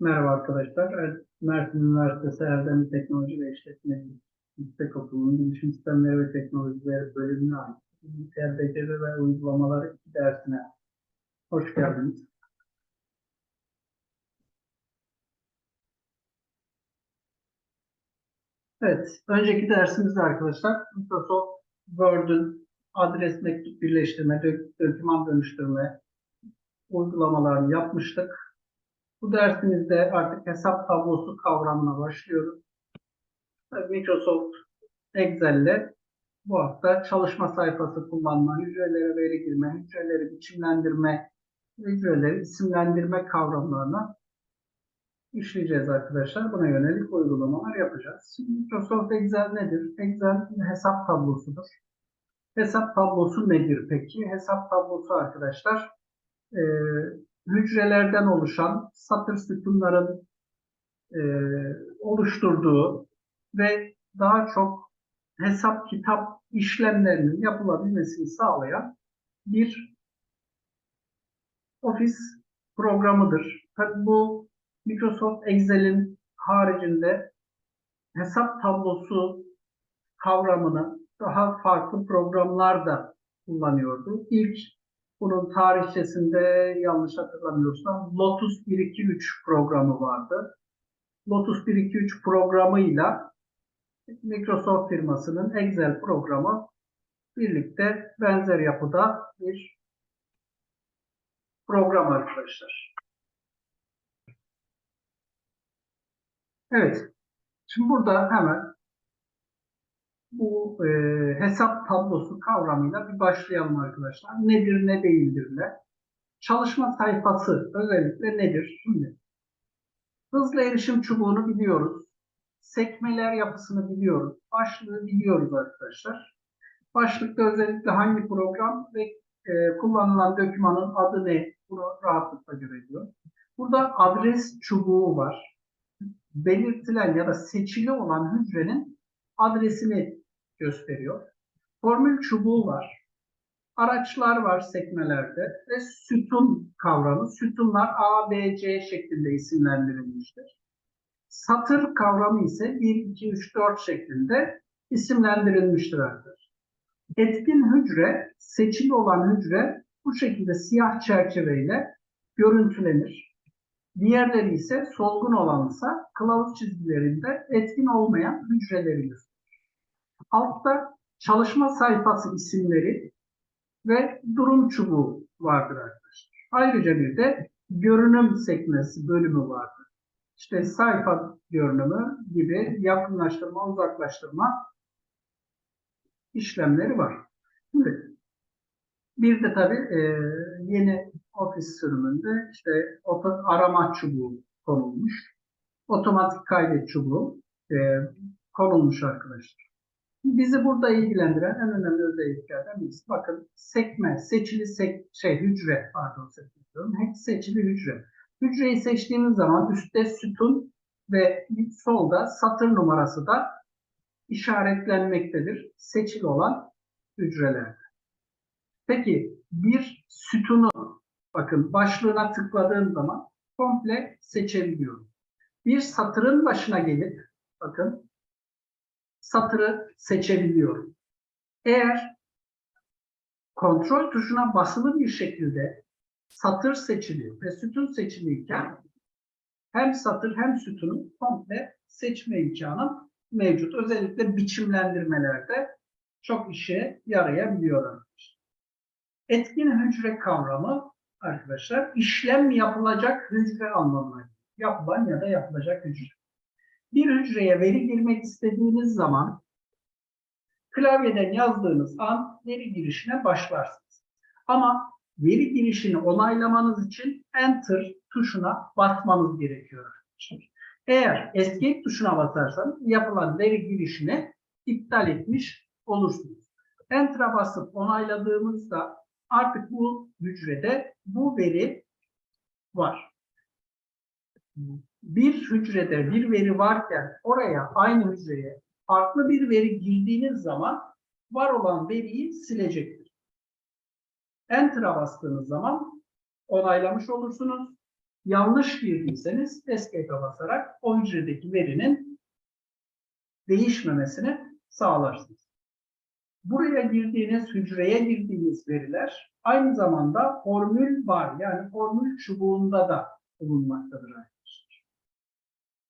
Merhaba arkadaşlar. Er- Mersin Üniversitesi Erdemli Teknoloji ve İşletme Yüksek Okulu'nun Bilişim Sistemleri ve Teknolojileri bölümüne ait bilgisayar beceri ve uygulamaları dersine hoş geldiniz. Evet, önceki dersimizde arkadaşlar Microsoft Word'ün adres mektup birleştirme, dök- doküman dönüştürme uygulamalarını yapmıştık. Bu dersimizde artık hesap tablosu kavramına başlıyoruz. Microsoft Excel'le bu hafta çalışma sayfası kullanma, hücrelere veri girme, hücreleri biçimlendirme, hücreleri isimlendirme kavramlarını işleyeceğiz arkadaşlar. Buna yönelik uygulamalar yapacağız. Şimdi Microsoft Excel nedir? Excel hesap tablosudur. Hesap tablosu nedir peki? Hesap tablosu arkadaşlar e, hücrelerden oluşan satır sütunların e, oluşturduğu ve daha çok hesap kitap işlemlerinin yapılabilmesini sağlayan bir ofis programıdır. Tabii bu Microsoft Excel'in haricinde hesap tablosu kavramını daha farklı programlar da kullanıyordu. İlk bunun tarihçesinde yanlış hatırlamıyorsam Lotus 123 programı vardı. Lotus 123 programıyla Microsoft firmasının Excel programı birlikte benzer yapıda bir program arkadaşlar. Evet. Şimdi burada hemen bu e, hesap tablosu kavramıyla bir başlayalım arkadaşlar. Nedir, ne değildirle. Çalışma sayfası özellikle nedir? Şimdi hızlı erişim çubuğunu biliyoruz. Sekmeler yapısını biliyoruz. Başlığı biliyoruz arkadaşlar. Başlıkta özellikle hangi program ve e, kullanılan dokümanın adı ne? Bunu rahatlıkla görebiliyor. Burada adres çubuğu var. Belirtilen ya da seçili olan hücrenin adresini gösteriyor. Formül çubuğu var. Araçlar var sekmelerde ve sütun kavramı. Sütunlar A, B, C şeklinde isimlendirilmiştir. Satır kavramı ise 1, 2, 3, 4 şeklinde isimlendirilmiştir arkadaşlar. Etkin hücre, seçili olan hücre bu şekilde siyah çerçeveyle görüntülenir. Diğerleri ise solgun olansa kılavuz çizgilerinde etkin olmayan hücreleri gösterir. Altta çalışma sayfası isimleri ve durum çubuğu vardır arkadaşlar. Ayrıca bir de görünüm sekmesi bölümü vardır. İşte sayfa görünümü gibi yakınlaştırma, uzaklaştırma işlemleri var. Şimdi bir de tabii e, yeni ofis sürümünde işte arama çubuğu konulmuş. Otomatik kaydet çubuğu e, konulmuş arkadaşlar. Bizi burada ilgilendiren en önemli özelliklerden birisi. Bakın sekme, seçili sek, şey hücre pardon seçiyorum. Hep seçili hücre. Hücreyi seçtiğimiz zaman üstte sütun ve solda satır numarası da işaretlenmektedir. Seçili olan hücrelerde. Peki bir sütunu bakın başlığına tıkladığım zaman komple seçebiliyorum. Bir satırın başına gelip bakın satırı seçebiliyorum. Eğer kontrol tuşuna basılı bir şekilde satır seçiliyor ve sütun seçiliyken hem satır hem sütunu komple seçme imkanı mevcut. Özellikle biçimlendirmelerde çok işe yarayabiliyor. Etkin hücre kavramı arkadaşlar işlem yapılacak hücre anlamına. Yapılan ya da yapılacak hücre. Bir hücreye veri girmek istediğiniz zaman klavyeden yazdığınız an veri girişine başlarsınız. Ama veri girişini onaylamanız için Enter tuşuna basmanız gerekiyor. Eğer Escape tuşuna basarsanız yapılan veri girişini iptal etmiş olursunuz. Enter'a basıp onayladığımızda artık bu hücrede bu veri var. Bir hücrede bir veri varken oraya aynı hücreye farklı bir veri girdiğiniz zaman var olan veriyi silecektir. Enter'a bastığınız zaman onaylamış olursunuz Yanlış girdiyseniz escape'e basarak o hücredeki verinin değişmemesini sağlarsınız. Buraya girdiğiniz, hücreye girdiğiniz veriler aynı zamanda formül var. Yani formül çubuğunda da bulunmaktadır.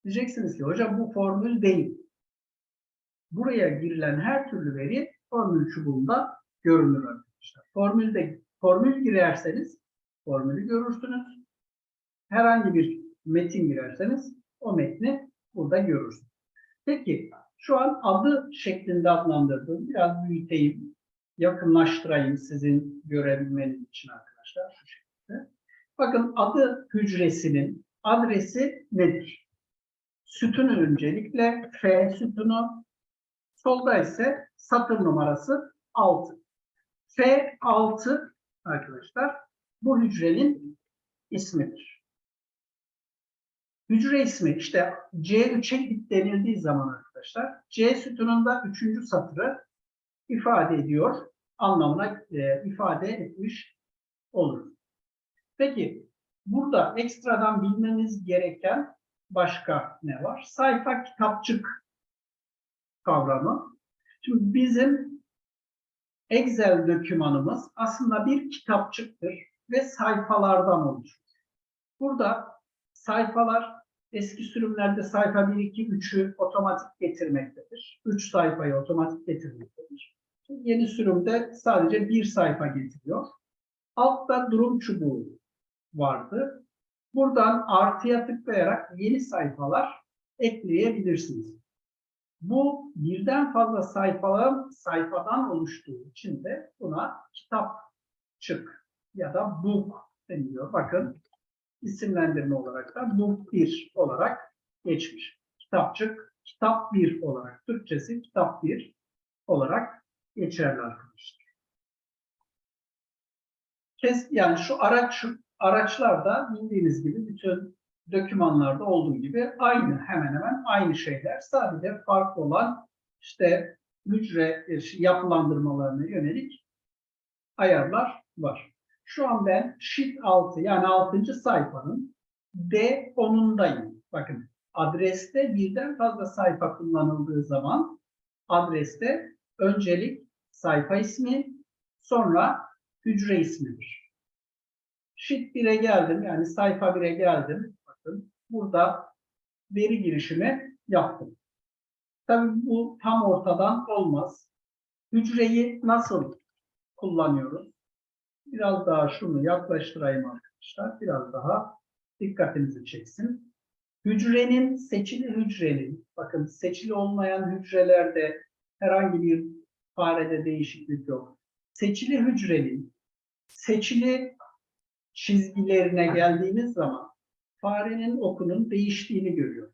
Diyeceksiniz ki hocam bu formül değil. Buraya girilen her türlü veri formül çubuğunda görünür arkadaşlar. Formülde formül girerseniz formülü görürsünüz. Herhangi bir metin girerseniz o metni burada görürsünüz. Peki şu an adı şeklinde adlandırdığım biraz büyüteyim, yakınlaştırayım sizin görebilmeniz için arkadaşlar şu şekilde. Bakın adı hücresinin adresi nedir? Sütunu öncelikle F sütunu, solda ise satır numarası 6. F6 arkadaşlar bu hücrenin ismidir. Hücre ismi işte C3'e git denildiği zaman arkadaşlar C sütununda üçüncü satırı ifade ediyor anlamına e, ifade etmiş olur. Peki burada ekstradan bilmemiz gereken başka ne var? Sayfa kitapçık kavramı. Şimdi bizim Excel dokümanımız aslında bir kitapçıktır ve sayfalardan oluşur. Burada sayfalar eski sürümlerde sayfa 1, 2, 3'ü otomatik getirmektedir. 3 sayfayı otomatik getirmektedir. Yeni sürümde sadece bir sayfa getiriyor. Altta durum çubuğu vardı. Buradan artıya tıklayarak yeni sayfalar ekleyebilirsiniz. Bu birden fazla sayfaların sayfadan oluştuğu için de buna kitapçık ya da book deniliyor. Bakın isimlendirme olarak da book 1 olarak geçmiş. Kitapçık, kitap 1 olarak, Türkçesi kitap 1 olarak geçerli arkadaşlar. Kes, yani şu araç araçlarda bildiğiniz gibi bütün dokümanlarda olduğu gibi aynı hemen hemen aynı şeyler. Sadece farklı olan işte hücre e, yapılandırmalarına yönelik ayarlar var. Şu an ben Sheet 6 yani 6. sayfanın D10'undayım. Bakın adreste birden fazla sayfa kullanıldığı zaman adreste öncelik sayfa ismi sonra hücre ismidir. Sheet 1'e geldim yani sayfa 1'e geldim. Bakın burada veri girişimi yaptım. Tabii bu tam ortadan olmaz. Hücreyi nasıl kullanıyoruz? Biraz daha şunu yaklaştırayım arkadaşlar. Biraz daha dikkatinizi çeksin. Hücrenin, seçili hücrenin, bakın seçili olmayan hücrelerde herhangi bir farede değişiklik yok. Seçili hücrenin, seçili çizgilerine geldiğiniz zaman farenin okunun değiştiğini görüyor.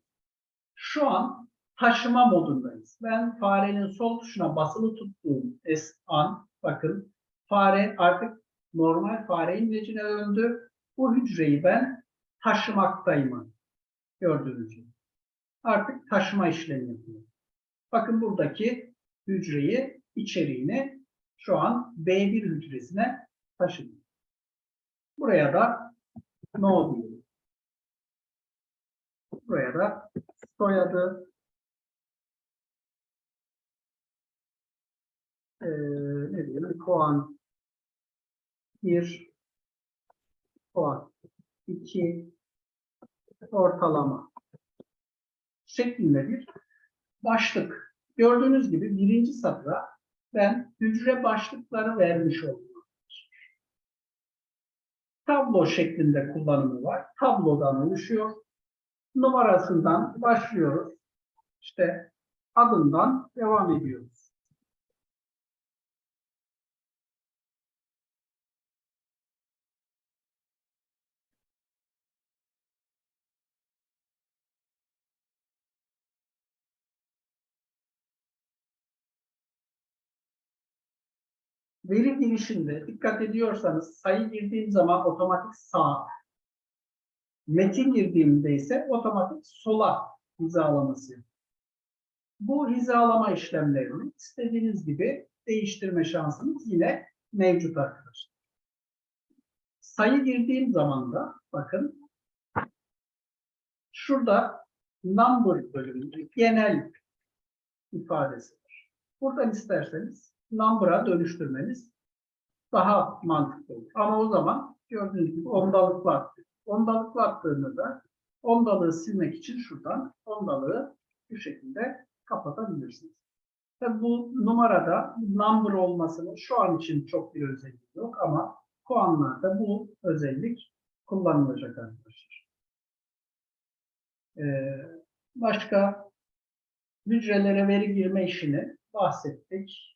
Şu an taşıma modundayız. Ben farenin sol tuşuna basılı tuttuğum es an, bakın fare artık normal fare imlecine döndü. Bu hücreyi ben taşımaktayım. Gördüğünüz gibi. Artık taşıma işlemi yapıyor. Bakın buradaki hücreyi, içeriğini şu an B1 hücresine taşıdım. Buraya da no diyelim. Buraya da soyadı ee, ne diyelim puan 1 puan 2 ortalama şeklinde bir başlık. Gördüğünüz gibi birinci satıra ben hücre başlıkları vermiş oldum. Tablo şeklinde kullanımı var. Tablodan oluşuyor. Numarasından başlıyoruz. İşte adından devam ediyoruz. Veri girişinde dikkat ediyorsanız sayı girdiğim zaman otomatik sağ, metin girdiğimde ise otomatik sola hizalaması. Bu hizalama işlemlerini istediğiniz gibi değiştirme şansınız yine mevcut arkadaşlar. Sayı girdiğim zaman da bakın Şurada number bölümünde genel ifadesidir. Buradan isterseniz number'a dönüştürmeniz daha mantıklı olur. Ama o zaman gördüğünüz gibi ondalıkla attık. Ondalıkla attığınızda ondalığı silmek için şuradan ondalığı bu şekilde kapatabilirsiniz. Tabii bu numarada number olmasının şu an için çok bir özelliği yok ama puanlarda bu özellik kullanılacak arkadaşlar. Ee, başka hücrelere veri girme işini bahsettik.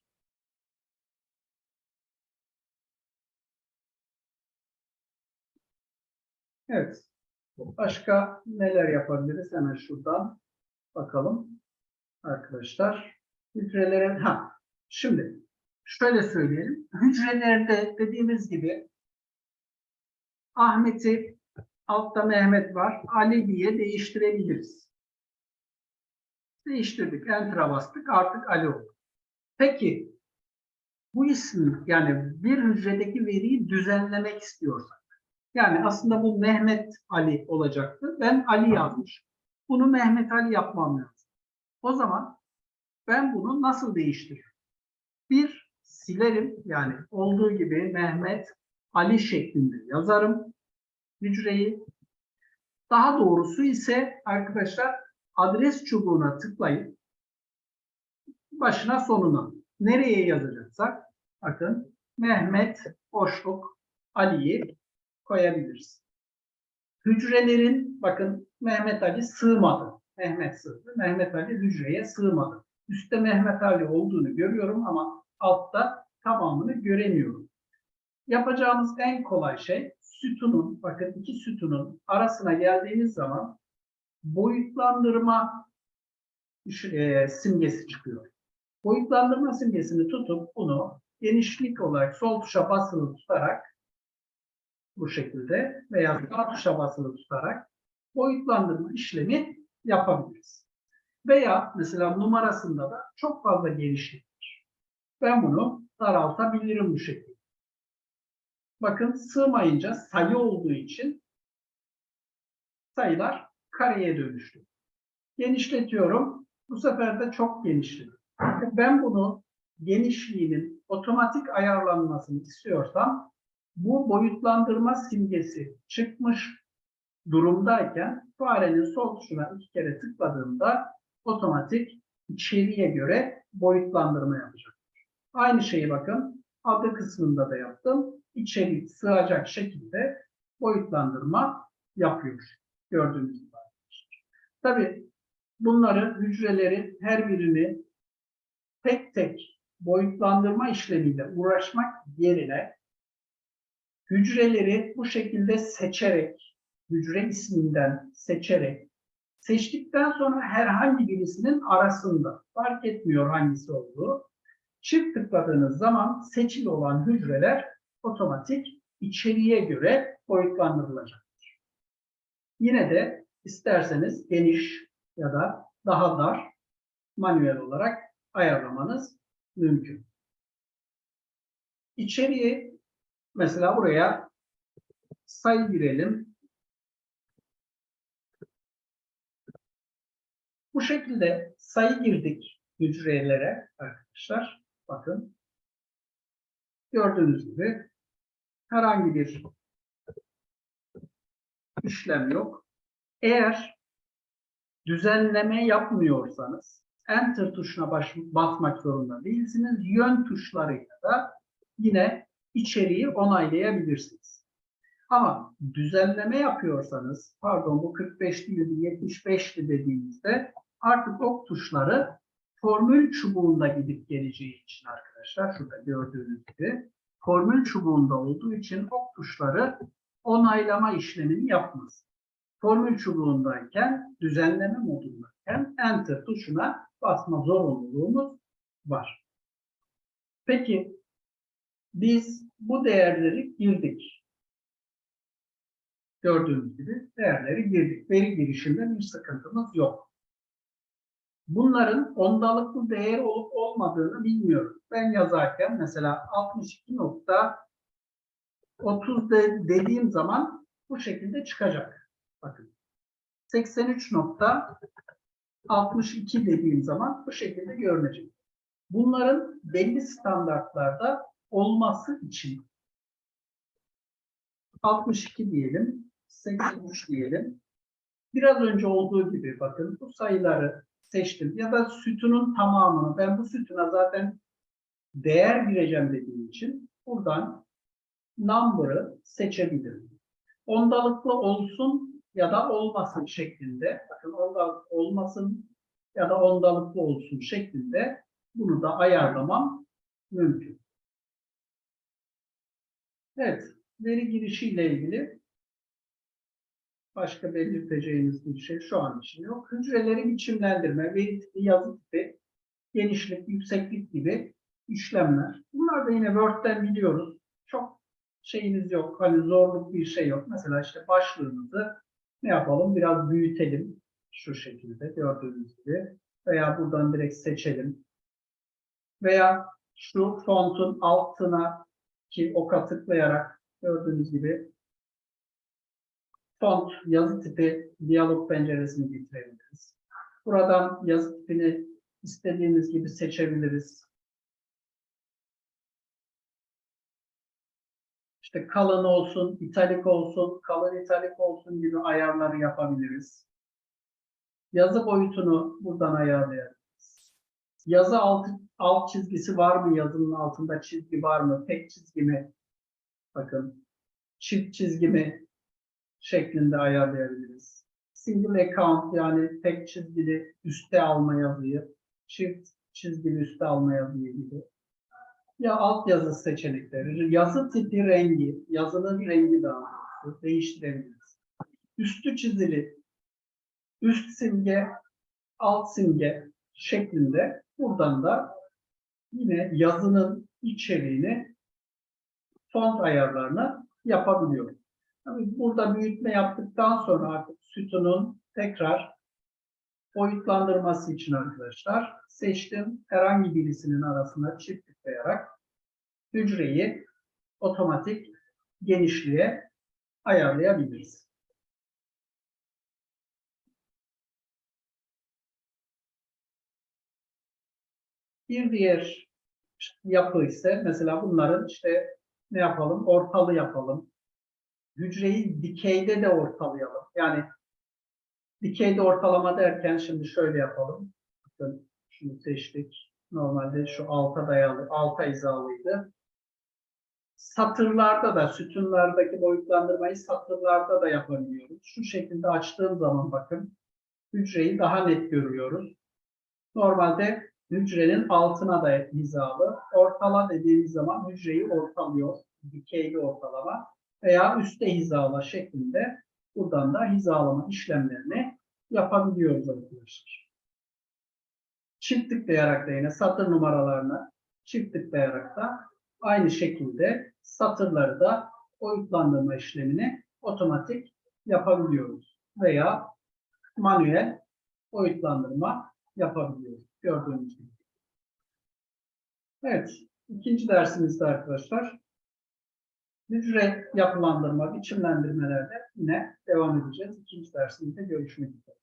Evet. Başka neler yapabiliriz? Hemen şuradan bakalım arkadaşlar. Hücrelere ha şimdi şöyle söyleyelim. Hücrelerde dediğimiz gibi Ahmet'i altta Mehmet var. Ali diye değiştirebiliriz. Değiştirdik. Enter'a bastık. Artık Ali oldu. Peki bu isim yani bir hücredeki veriyi düzenlemek istiyorsak yani aslında bu Mehmet Ali olacaktı. Ben Ali yazmış. Bunu Mehmet Ali yapmam lazım. O zaman ben bunu nasıl değiştiririm? Bir silerim yani olduğu gibi Mehmet Ali şeklinde yazarım hücreyi. Daha doğrusu ise arkadaşlar adres çubuğuna tıklayıp başına sonuna nereye yazacaksak bakın Mehmet boşluk Ali'yi koyabiliriz. Hücrelerin bakın Mehmet Ali sığmadı. Mehmet sığdı. Mehmet Ali hücreye sığmadı. Üstte Mehmet Ali olduğunu görüyorum ama altta tamamını göremiyorum. Yapacağımız en kolay şey sütunun, bakın iki sütunun arasına geldiğimiz zaman boyutlandırma e, simgesi çıkıyor. Boyutlandırma simgesini tutup bunu genişlik olarak sol tuşa basılı tutarak bu şekilde veya sağ tuşa basılı tutarak boyutlandırma işlemi yapabiliriz. Veya mesela numarasında da çok fazla genişlik var. Ben bunu daraltabilirim bu şekilde. Bakın sığmayınca sayı olduğu için sayılar kareye dönüştü. Genişletiyorum. Bu sefer de çok genişledi. Ben bunu genişliğinin otomatik ayarlanmasını istiyorsam bu boyutlandırma simgesi çıkmış durumdayken farenin sol tuşuna iki kere tıkladığımda otomatik içeriye göre boyutlandırma yapacak. Aynı şeyi bakın adı kısmında da yaptım. İçeri sığacak şekilde boyutlandırma yapıyor. Gördüğünüz gibi. Tabi bunları hücreleri her birini tek tek boyutlandırma işlemiyle uğraşmak yerine hücreleri bu şekilde seçerek, hücre isminden seçerek, seçtikten sonra herhangi birisinin arasında, fark etmiyor hangisi olduğu, çift tıkladığınız zaman seçili olan hücreler otomatik içeriye göre boyutlandırılacaktır. Yine de isterseniz geniş ya da daha dar manuel olarak ayarlamanız mümkün. İçeriye Mesela buraya sayı girelim. Bu şekilde sayı girdik hücrelere arkadaşlar. Bakın. Gördüğünüz gibi herhangi bir işlem yok. Eğer düzenleme yapmıyorsanız Enter tuşuna basmak zorunda değilsiniz. Yön tuşlarıyla da yine içeriği onaylayabilirsiniz. Ama düzenleme yapıyorsanız, pardon bu 45 değil 75'ti dediğimizde artık ok tuşları formül çubuğunda gidip geleceği için arkadaşlar şurada gördüğünüz gibi formül çubuğunda olduğu için ok tuşları onaylama işlemini yapmaz. Formül çubuğundayken, düzenleme modundayken Enter tuşuna basma zorunluluğumuz var. Peki biz bu değerleri girdik. Gördüğünüz gibi değerleri girdik. Veri girişinde bir sıkıntımız yok. Bunların ondalıklı değer olup olmadığını bilmiyorum. Ben yazarken mesela 62.30 de dediğim zaman bu şekilde çıkacak. Bakın. 83.62 dediğim zaman bu şekilde görünecek. Bunların belli standartlarda olması için 62 diyelim, 83 diyelim. Biraz önce olduğu gibi bakın bu sayıları seçtim ya da sütunun tamamını ben bu sütuna zaten değer gireceğim dediğim için buradan number'ı seçebilirim. Ondalıklı olsun ya da olmasın şeklinde bakın ondalıklı olmasın ya da ondalıklı olsun şeklinde bunu da ayarlamam mümkün. Evet, veri girişiyle ilgili başka belirteceğimiz bir şey şu an için yok. Hücreleri biçimlendirme, veri tipi, yazı tipi, genişlik, yükseklik gibi işlemler. Bunlar da yine Word'den biliyoruz. Çok şeyimiz yok. Hani zorluk bir şey yok. Mesela işte başlığımızı ne yapalım? Biraz büyütelim. Şu şekilde gördüğünüz gibi. Veya buradan direkt seçelim. Veya şu fontun altına ki oka tıklayarak gördüğünüz gibi font yazı tipi diyalog penceresini getirebiliriz. Buradan yazı tipini istediğimiz gibi seçebiliriz. İşte kalın olsun, italik olsun, kalın italik olsun gibi ayarları yapabiliriz. Yazı boyutunu buradan ayarlayabiliriz. Yazı alt, alt çizgisi var mı? Yazının altında çizgi var mı? Tek çizgi mi? Bakın. Çift çizgi mi? Şeklinde ayarlayabiliriz. Single account yani tek çizgili üste alma yazıyı, çift çizgili üste alma yazıyı gibi ya altyazı seçenekleri, yazı tipi rengi, yazının rengi daha değiştirebiliriz. Üstü çizili, üst simge, alt simge şeklinde buradan da yine yazının içeriğini font ayarlarını yapabiliyoruz. Tabii burada büyütme yaptıktan sonra artık sütunun tekrar boyutlandırması için arkadaşlar seçtim. Herhangi birisinin arasına çift tıklayarak hücreyi otomatik genişliğe ayarlayabiliriz. Bir diğer yapı ise mesela bunların işte ne yapalım? Ortalı yapalım. Hücreyi dikeyde de ortalayalım. Yani Dikeyde ortalama derken şimdi şöyle yapalım. Bakın şunu seçtik. Normalde şu alta dayalı, alta hizalıydı. Satırlarda da, sütunlardaki boyutlandırmayı satırlarda da yapabiliyoruz. Şu şekilde açtığım zaman bakın hücreyi daha net görüyoruz. Normalde hücrenin altına da hizalı. Ortala dediğimiz zaman hücreyi ortalıyor. Dikeyli ortalama veya üstte hizala şeklinde Buradan da hizalama işlemlerini yapabiliyoruz arkadaşlar. Çift tıklayarak da yine satır numaralarına çift tıklayarak da aynı şekilde satırları da boyutlandırma işlemini otomatik yapabiliyoruz. Veya manuel boyutlandırma yapabiliyoruz. Gördüğünüz gibi. Evet. ikinci dersimizde arkadaşlar hücre yapılandırma, biçimlendirmelerde yine devam edeceğiz. İkinci dersimizde görüşmek üzere.